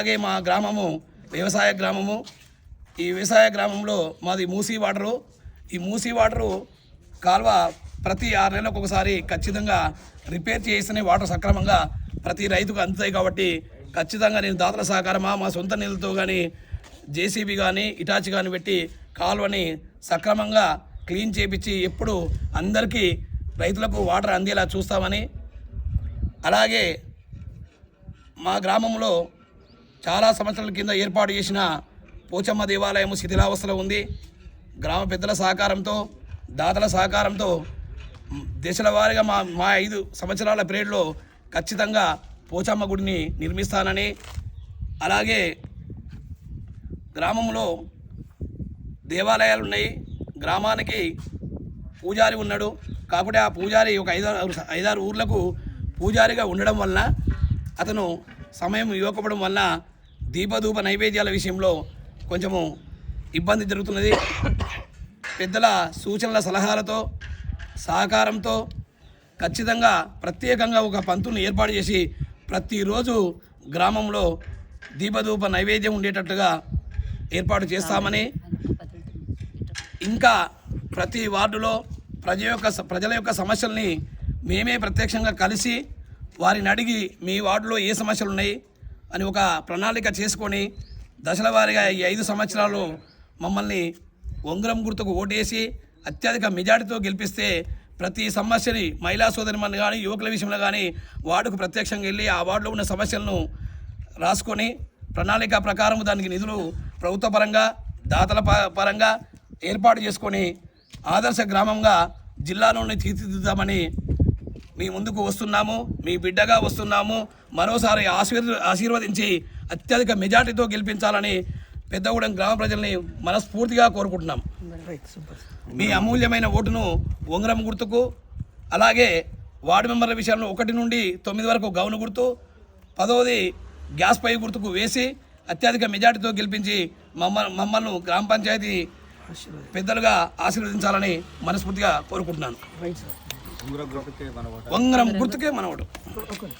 అలాగే మా గ్రామము వ్యవసాయ గ్రామము. ఈ వ్యవసాయ గ్రామంలో మాది మూసీ వాటరు. ఈ మూసీ వాటరు కాలువ ప్రతి ఆరు నెలలకు ఒకసారి ఖచ్చితంగా రిపేర్ చేస్తేనే వాటర్ సక్రమంగా ప్రతి రైతుకు అందుతాయి కాబట్టి ఖచ్చితంగా నేను దాతల సహకారమా మా సొంత నీళ్ళతో కానీ జేసీబీ కానీ ఇటాచి కానీ పెట్టి కాలువని సక్రమంగా క్లీన్ చేపించి ఎప్పుడు అందరికీ రైతులకు వాటర్ అందేలా చూస్తామని. అలాగే మా గ్రామంలో చాలా సంవత్సరాల కింద ఏర్పాటు చేసిన పోచమ్మ దేవాలయం శిథిలావస్థలో ఉంది. గ్రామ పెద్దల సహకారంతో దాతల సహకారంతో దశల వారీగా మా మా ఐదు సంవత్సరాల పీరియడ్లో ఖచ్చితంగా పోచమ్మ గుడిని నిర్మిస్తానని అలాగే గ్రామంలో దేవాలయాలు ఉన్నాయి గ్రామానికి పూజారి ఉన్నాడు. కాకపోతే ఆ పూజారి ఒక ఐదారు ఐదారు ఊర్లకు పూజారిగా ఉండడం వలన అతను సమయం ఇవ్వకపోవడం వలన దీపధూప నైవేద్యాల విషయంలో కొంచెము ఇబ్బంది జరుగుతున్నది. పెద్దల సూచనల సలహాలతో సహకారంతో ఖచ్చితంగా ప్రత్యేకంగా ఒక పంతుని ఏర్పాటు చేసి ప్రతిరోజు గ్రామంలో దీపధూప నైవేద్యం ఉండేటట్టుగా ఏర్పాటు చేస్తామని ఇంకా ప్రతి వార్డులో ప్రజ యొక్క ప్రజల యొక్క సమస్యల్ని మేమే ప్రత్యక్షంగా కలిసి వారిని అడిగి మీ వార్డులో ఏ సమస్యలు ఉన్నాయి అని ఒక ప్రణాళిక చేసుకొని దశల వారీగా ఈ ఐదు సంవత్సరాలు మమ్మల్ని ఉంగరం గుర్తుకు ఓటేసి అత్యధిక మెజార్టీతో గెలిపిస్తే ప్రతి సమస్యని మహిళా సోదరిమని కానీ యువకుల విషయంలో కానీ వార్డుకు ప్రత్యక్షంగా వెళ్ళి ఆ వార్డులో ఉన్న సమస్యలను రాసుకొని ప్రణాళిక ప్రకారం దానికి నిధులు ప్రభుత్వ పరంగా దాతల ప- పరంగా ఏర్పాటు చేసుకొని ఆదర్శ గ్రామంగా జిల్లాలోని తీర్చిదిద్దామని మీ ముందుకు వస్తున్నాము మీ బిడ్డగా వస్తున్నాము. మరోసారి ఆశీర్ ఆశీర్వదించి అత్యధిక మెజార్టీతో గెలిపించాలని పెద్దగూడెం గ్రామ ప్రజల్ని మనస్ఫూర్తిగా కోరుకుంటున్నాం. మీ అమూల్యమైన ఓటును ఉంగరం గుర్తుకు అలాగే వార్డు మెంబర్ల విషయంలో ఒకటి నుండి తొమ్మిది వరకు గౌను గుర్తు పదవది గ్యాస్ పై గుర్తుకు వేసి అత్యధిక మెజార్టీతో గెలిపించి మమ్మ మమ్మల్ని గ్రామ పంచాయతీ పెద్దలుగా ఆశీర్వదించాలని మనస్ఫూర్తిగా కోరుకుంటున్నాను. ఉంగరం గుర్తుకే మన